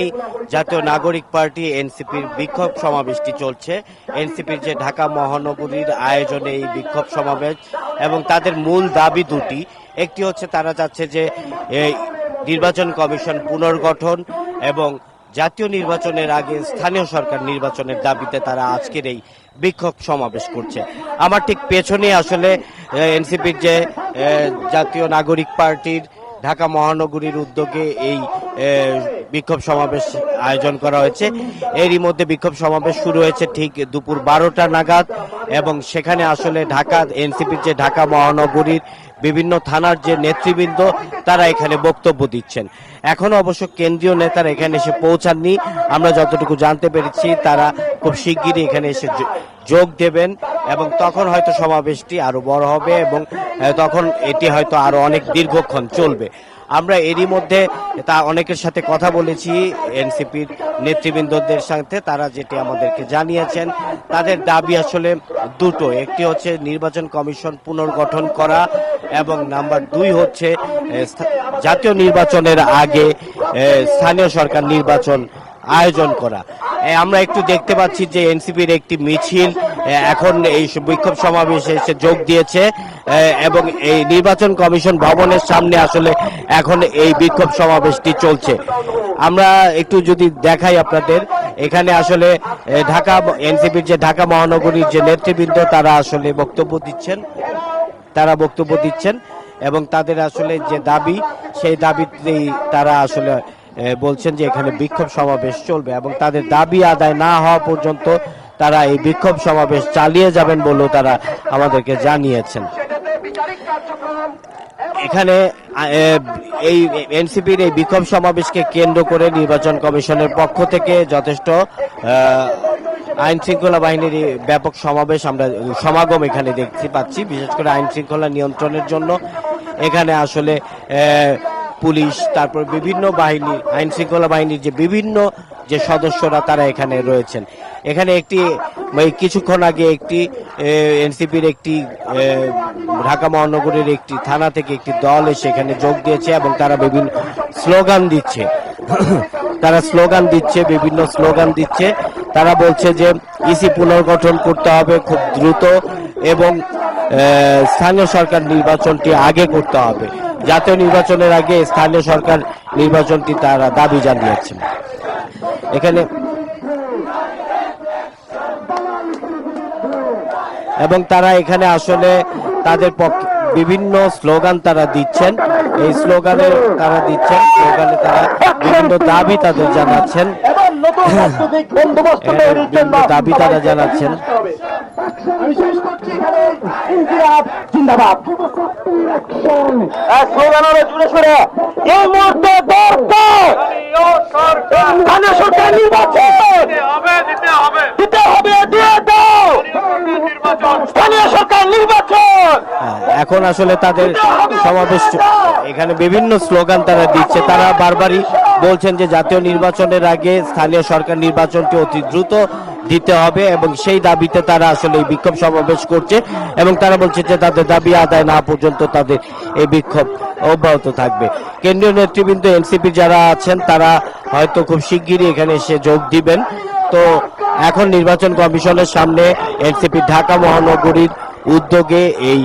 এই জাতীয় নাগরিক পার্টি এনসিপির বিক্ষোভ সমাবেশটি চলছে। এনসিপির যে ঢাকা মহানগরীর আয়োজনে এই বিক্ষোভ সমাবেশ এবং তাদের মূল দাবি দুটি। একটি হচ্ছে তারা চাচ্ছে যে নির্বাচন কমিশন পুনর্গঠন এবং জাতীয় নির্বাচনের আগে স্থানীয় সরকার নির্বাচনের দাবিতে তারা আজকের এই বিক্ষোভ সমাবেশ করছে। আমার ঠিক পেছনে আসলে এনসিপির যে জাতীয় নাগরিক পার্টির ঢাকা মহানগরীর উদ্যোগে এই বিক্ষোভ সমাবেশ আয়োজন করা হয়েছে। এরই মধ্যে বিক্ষোভ সমাবেশ শুরু হয়েছে ঠিক দুপুর বারোটা নাগাদ এবং সেখানে আসলে ঢাকা, এনসিপির যে ঢাকা মহানগরীর বিভিন্ন থানার যে নেতৃবৃন্দ, তারা এখানে বক্তব্য দিচ্ছেন। এখনও অবশ্য কেন্দ্রীয় নেতারা এখানে এসে পৌঁছাননি। আমরা যতটুকু জানতে পেরেছি, তারা খুব শিগগিরই এখানে এসে যোগ দেবেন এবং তখন হয়তো সমাবেশটি আরও বড় হবে এবং তখন এটি হয়তো আরও অনেক দীর্ঘক্ষণ চলবে। আমরা এরই মধ্যে তা অনেকের সাথে কথা বলেছি, এনসিপির নেতৃবৃন্দদের সাথে, তারা যেটি আমাদেরকে জানিয়েছেন। তাদের দাবি আসলে দুটো, একটি হচ্ছে নির্বাচন কমিশন পুনর্গঠন করা এবং নাম্বার দুই হচ্ছে জাতীয় নির্বাচনের আগে স্থানীয় সরকার নির্বাচন আয়োজন করা। আমরা একটু দেখতে পাচ্ছি যে এনসিপির একটি মিছিল এখন এই বিক্ষোভ সমাবেশে এসে যোগ দিয়েছে এবং এই নির্বাচন কমিশন ভবনের সামনে আসলে এখন এই বিক্ষোভ সমাবেশটি চলছে। আমরা একটু যদি দেখাই আপনাদের, এখানে আসলে ঢাকা এনসিপির যে ঢাকা মহানগরীর যে নেতৃবৃন্দ, তারা আসলে বক্তব্য দিচ্ছেন। তারা বক্তব্য দিচ্ছেন, এবং তাদের আসলে যে দাবি, সেই দাবিতেই তারা আসলে বলছেন যে এখানে বিক্ষোভ সমাবেশ চলবে, এবং তাদের দাবি আদায় না হওয়া পর্যন্ত তারা এই বিক্ষোভ সমাবেশ চালিয়ে যাবেন বলেও তারা আমাদেরকে জানিয়েছেন। এখানে এই এনসিপির এই বিক্ষোভ সমাবেশকে কেন্দ্র করে নির্বাচন কমিশনের পক্ষ থেকে যথেষ্ট আইন শৃঙ্খলা বাহিনীর ব্যাপক সমাবেশ আমরা, সমাগম এখানে দেখতে পাচ্ছি, বিশেষ করে আইন শৃঙ্খলা নিয়ন্ত্রণের জন্য। এখানে আসলে পুলিশ, তারপর বিভিন্ন বাহিনী, আইন শৃঙ্খলা বাহিনীর যে বিভিন্ন যে সদস্যরা তারা এখানে রয়েছেন। এখানে একটি কিছুক্ষণ আগে একটি এনসিপির একটি ঢাকা মহানগরীর একটি থানা থেকে একটি দল এসে এখানে যোগ দিয়েছে এবং তারা বিভিন্ন স্লোগান দিচ্ছে। তারা স্লোগান দিচ্ছে, বিভিন্ন স্লোগান দিচ্ছে। তারা বলছে যে ইসি পুনর্গঠন করতে হবে খুব দ্রুত এবং স্থানীয় সরকার নির্বাচনটি আগে করতে হবে। জাতীয় নির্বাচনের আগে স্থানীয় সরকার নির্বাচনটি তারা দাবি জানিয়েছেন। এখানে এবং তারা এখানে আসলে তাদের পক্ষে বিভিন্ন স্লোগান তারা দিচ্ছেন। এই স্লোগানে তারা দিচ্ছেন স্লোগানে তারা বিভিন্ন দাবি তাদের জানাচ্ছেন। দাবি তারা জানাচ্ছেন। আমি শেষ করছি এখানে। ইনকিলাব জিন্দাবাদ। স্লোগান হলো জুড়ে সরে। এই মুহূর্তে দরকার স্থানীয় সরকার নির্বাচন। দিতে হবে দিয়ে দাও। স্থানীয় সরকার নির্বাচন। হ্যাঁ, এখন আসলে তাদের সমাবেশ এখানে বিভিন্ন স্লোগান তারা দিচ্ছে। তারা বারবারই বলছেন যে জাতীয় নির্বাচনের আগে স্থানীয় সরকার নির্বাচনটি অতি দ্রুত দিতে হবে এবং সেই দাবিতে তারা আসলে এই বিক্ষোভ সমাবেশ করছে এবং তারা বলছে যে তাদের দাবি আদায় না পর্যন্ত তাদের এই বিক্ষোভ অব্যাহত থাকবে। কেন্দ্রীয় নেতৃবৃন্দ, এনসিপি যারা আছেন, তারা হয়তো খুব শিগগিরই এখানে এসে যোগ দিবেন। তো এখন নির্বাচন কমিশনের সামনে এনসিপি ঢাকা মহানগরীর উদ্যোগে এই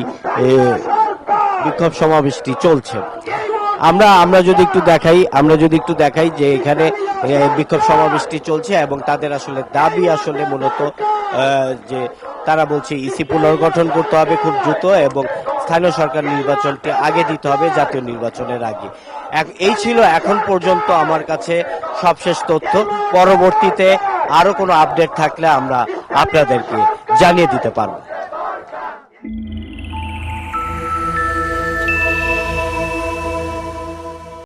বিক্ষোভ সমাবেশটি চলছে। আমরা আমরা যদি একটু দেখাই, আমরা যদি একটু দেখাই যে এখানে বিক্ষোভ সমাবেশটি চলছে এবং তাদের আসলে দাবি আসলে মূলত যে তারা বলছে ইসি পুনর্গঠন করতে হবে খুব দ্রুত এবং স্থানীয় সরকার নির্বাচনটি আগে দিতে হবে জাতীয় নির্বাচনের আগে। এই ছিল এখন পর্যন্ত আমার কাছে সবশেষ তথ্য। পরবর্তীতে আরও কোনো আপডেট থাকলে আমরা আপনাদেরকে জানিয়ে দিতে পারব।